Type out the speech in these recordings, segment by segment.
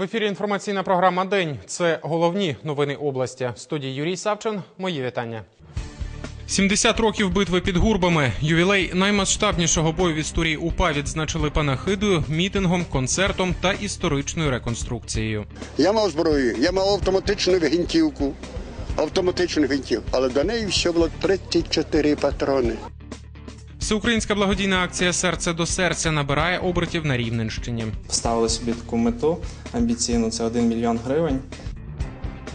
В ефірі інформаційна програма День. Це головні новини області. В студії Юрій Савчин. Мої вітання. 70 років битви під гурбами. Ювілей наймасштабнішого бою в історії УПА відзначили панахидою, мітингом, концертом та історичною реконструкцією. Я мав зброю, я мав автоматичну гвинтівку, автоматичну гвинтівку, але до неї ще було 34 патрони. Всеукраїнська благодійна акція Серце до серця набирає обертів на Рівненщині. Ставили собі таку мету амбіційну це 1 мільйон гривень.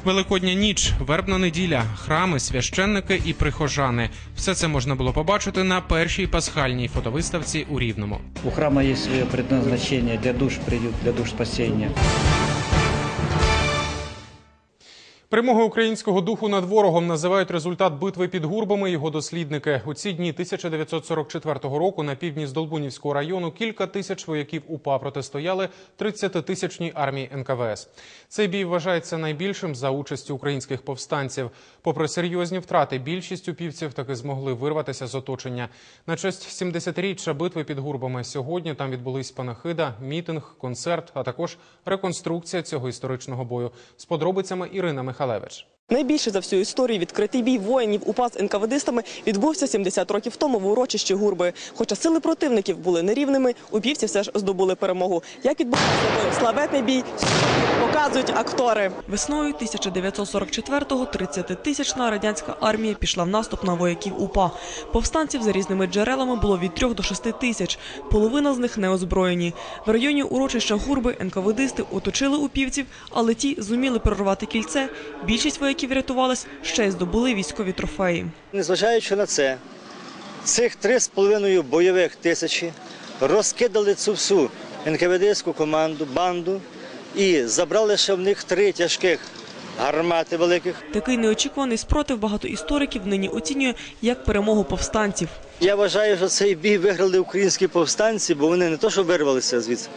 Великодня ніч, вербна неділя, храми, священники і прихожани. Все це можна було побачити на першій пасхальній фотовиставці у Рівному. У храма есть свое предназначение для душ приют, для душ спасения. Перемогою українського духу над ворогом називають результат битви під гурбами його дослідники. У ці дні 1944 року на півдні з Долбунівського району кілька тисяч вояків УПА протистояли 30-тисячній армії НКВС. Цей бій вважається найбільшим за участі українських повстанців. Попри серйозні втрати, більшість упівців таки змогли вирватися з оточення. На честь 70-річчя битви під гурбами сьогодні там відбулись панахида, мітинг, концерт, а також реконструкція цього історичного бою. З подробицями Ірина Михалевич. Найбільше за всю історію відкритий бій воїнів УПА з НКВДистами відбувся 70 років тому в урочищі Гурби. Хоча сили противників були нерівними, упівці все ж здобули перемогу. Як відбувався славетний бій, показують актори. Весною 1944-го 30-тисячна радянська армія пішла в наступ на вояків УПА. Повстанців за різними джерелами було від 3 до 6 тисяч. Половина з них не озброєні. В районі урочища Гурби НКВДисти оточили упівців, але ті зуміли прорвати кільце. Більшість вояків рятувалась, ще й здобули військові трофеї. Незважаючи на це, цих 3,5 бойових тисячі розкидали цю всю НКВДську команду, банду і забрали ще в них три тяжких гармати великих. Такий неочікуваний спротив багато істориків нині оцінює як перемогу повстанців. Я вважаю, що цей бій виграли українські повстанці, бо вони не то, що вирвалися звідси,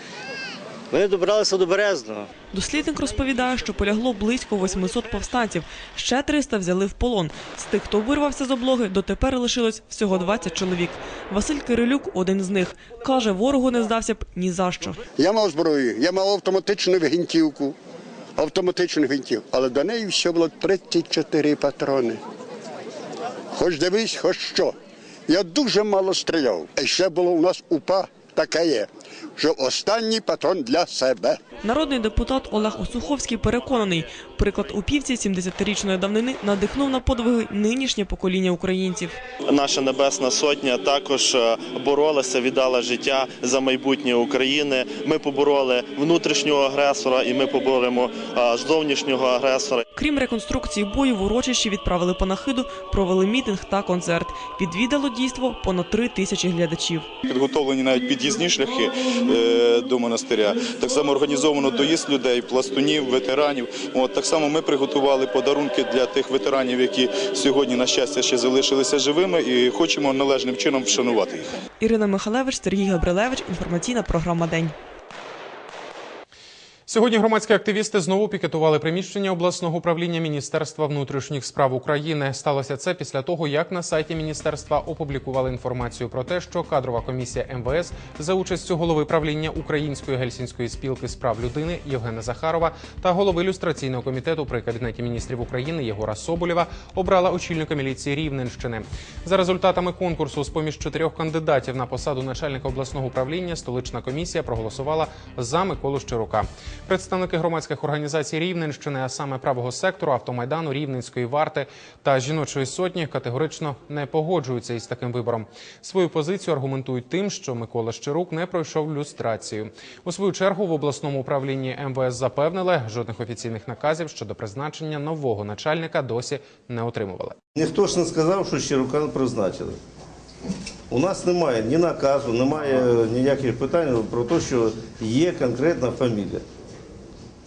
вони добралися до Березного. Дослідник розповідає, що полягло близько 800 повстанців. Ще 300 взяли в полон. З тих, хто вирвався з облоги, дотепер лишилось всього 20 чоловік. Василь Кирилюк один з них. Каже, ворогу не здався б ні за що. Я мав зброю, я мав автоматичну гвинтівку, автоматичну гвинтівку, але до неї ще було 34 патрони. Хоч дивись, хоч що. Я дуже мало стріляв. І ще було у нас УПА таке є, що останній патрон для себе. Народний депутат Олег Осуховський переконаний, приклад упівці 70-річної давнини надихнув на подвиги нинішнє покоління українців. Наша небесна сотня також е, боролася, віддала життя за майбутнє України. Ми побороли внутрішнього агресора, і ми поборемо е, зовнішнього агресора. Крім реконструкції бою, в урочищі відправили панахиду, провели мітинг та концерт. Відвідало дійство понад три тисячі глядачів. Підготовлені навіть під'їзні шляхи до монастиря. Так само організовано доїзд людей, пластунів, ветеранів. От так само ми приготували подарунки для тих ветеранів, які сьогодні, на щастя, ще залишилися живими, і хочемо належним чином вшанувати їх. Ірина Михалевич, Сергій Габрилевич. Інформаційна програма День. Сьогодні громадські активісти знову пікетували приміщення обласного управління Міністерства внутрішніх справ України. Сталося це після того, як на сайті міністерства опублікували інформацію про те, що кадрова комісія МВС за участю голови правління Української гельсінської спілки з прав людини Євгена Захарова та голови ілюстраційного комітету при кабінеті міністрів України Єгора Соболєва обрала очільника міліції Рівненщини. За результатами конкурсу з поміж чотирьох кандидатів на посаду начальника обласного управління столична комісія проголосувала за Миколу Щирука. Представники громадських організацій Рівненщини, а саме правого сектору, автомайдану, Рівненської варти та жіночої сотні, категорично не погоджуються із таким вибором. Свою позицію аргументують тим, що Микола Щирук не пройшов люстрацію. У свою чергу в обласному управлінні МВС запевнили, жодних офіційних наказів щодо призначення нового начальника досі не отримували. Ніхто ж не сказав, що Щирука призначили. У нас немає ні наказу, немає ніяких питань про те, що є конкретна фамілія.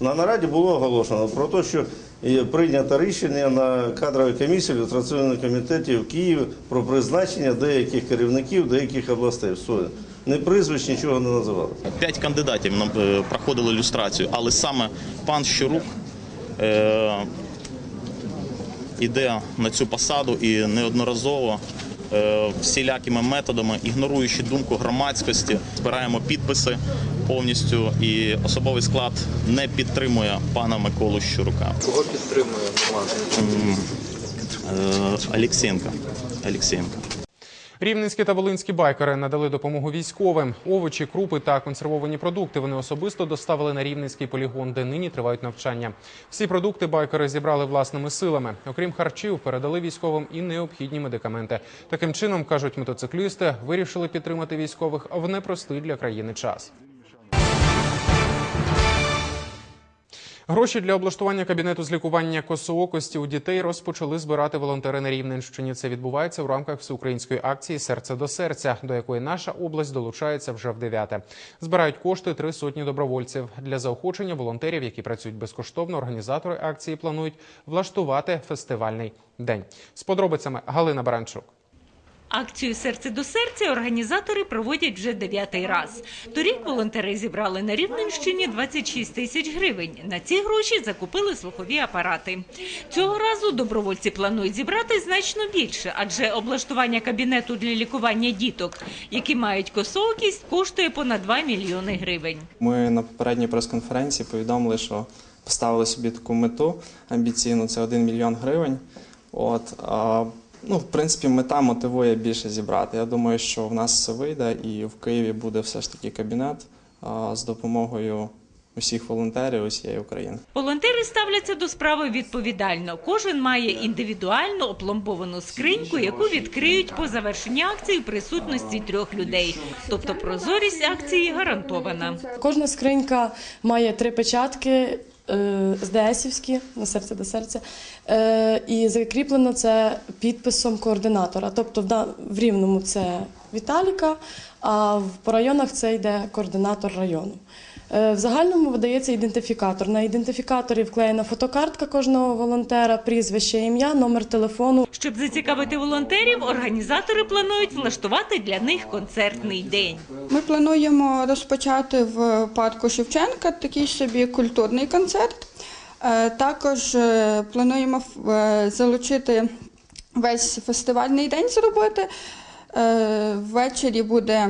На нараді було оголошено про те, що прийнято рішення на кадровій комісії ілюстраційному комітеті в Києві про призначення деяких керівників деяких областей. Все. Не прізвищ, нічого не називали. П'ять кандидатів нам е, проходили люстрацію, але саме пан Щурук е, іде на цю посаду і неодноразово е, всілякими методами, ігноруючи думку громадськості, збираємо підписи повністю, і особовий склад не підтримує пана Миколу Щурука. Кого підтримує власне? Е, Олексєнка. Олексєнка. Рівненські та волинські байкери надали допомогу військовим. Овочі, крупи та консервовані продукти вони особисто доставили на рівненський полігон, де нині тривають навчання. Всі продукти байкери зібрали власними силами. Окрім харчів, передали військовим і необхідні медикаменти. Таким чином кажуть мотоциклісти, вирішили підтримати військових в непростий для країни час. Гроші для облаштування кабінету з лікування косоокості у дітей розпочали збирати волонтери на Рівненщині. Це відбувається в рамках всеукраїнської акції Серце до серця, до якої наша область долучається вже в дев'яте. Збирають кошти три сотні добровольців для заохочення волонтерів, які працюють безкоштовно. Організатори акції планують влаштувати фестивальний день. З подробицями Галина Баранчук. Акцію Серце до серця організатори проводять вже дев'ятий раз. Торік волонтери зібрали на Рівненщині 26 тисяч гривень. На ці гроші закупили слухові апарати. Цього разу добровольці планують зібрати значно більше, адже облаштування кабінету для лікування діток, які мають косоокість, коштує понад 2 мільйони гривень. Ми на попередній прес-конференції повідомили, що поставили собі таку мету амбіційну це 1 мільйон гривень. От, ну, в принципі, мета мотивує більше зібрати. Я думаю, що в нас все вийде, і в Києві буде все ж таки кабінет а, з допомогою усіх волонтерів усієї України. Волонтери ставляться до справи відповідально. Кожен має індивідуально опломбовану скриньку, яку відкриють по завершенні акції в присутності трьох людей. Тобто прозорість акції гарантована. Кожна скринька має три печатки. Е, СДСівські на серце до серця, е, і закріплено це підписом координатора. Тобто в рівному це Віталіка, а по районах це йде координатор району. Е, В загальному видається ідентифікатор. На ідентифікаторі вклеєна фотокартка кожного волонтера, прізвище, ім'я, номер телефону. Щоб зацікавити волонтерів, організатори планують влаштувати для них концертний день. Ми плануємо розпочати в парку Шевченка такий собі культурний концерт. Е, Також е, плануємо залучити весь фестивальний день зробити. Ввечері буде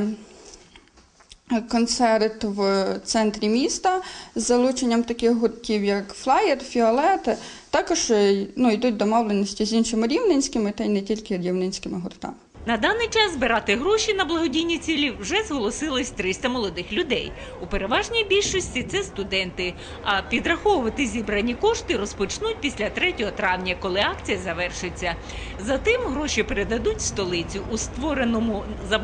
концерт в центрі міста з залученням таких гуртів, як Флаєр, Фіолет. Також е, ну, йдуть домовленості з іншими рівненськими та й не тільки рівненськими гуртами. На даний час збирати гроші на благодійні цілі вже зголосилось 300 молодих людей. У переважній більшості це студенти. А підраховувати зібрані кошти розпочнуть після 3 травня, коли акція завершиться. Затим гроші передадуть столицю у створеному за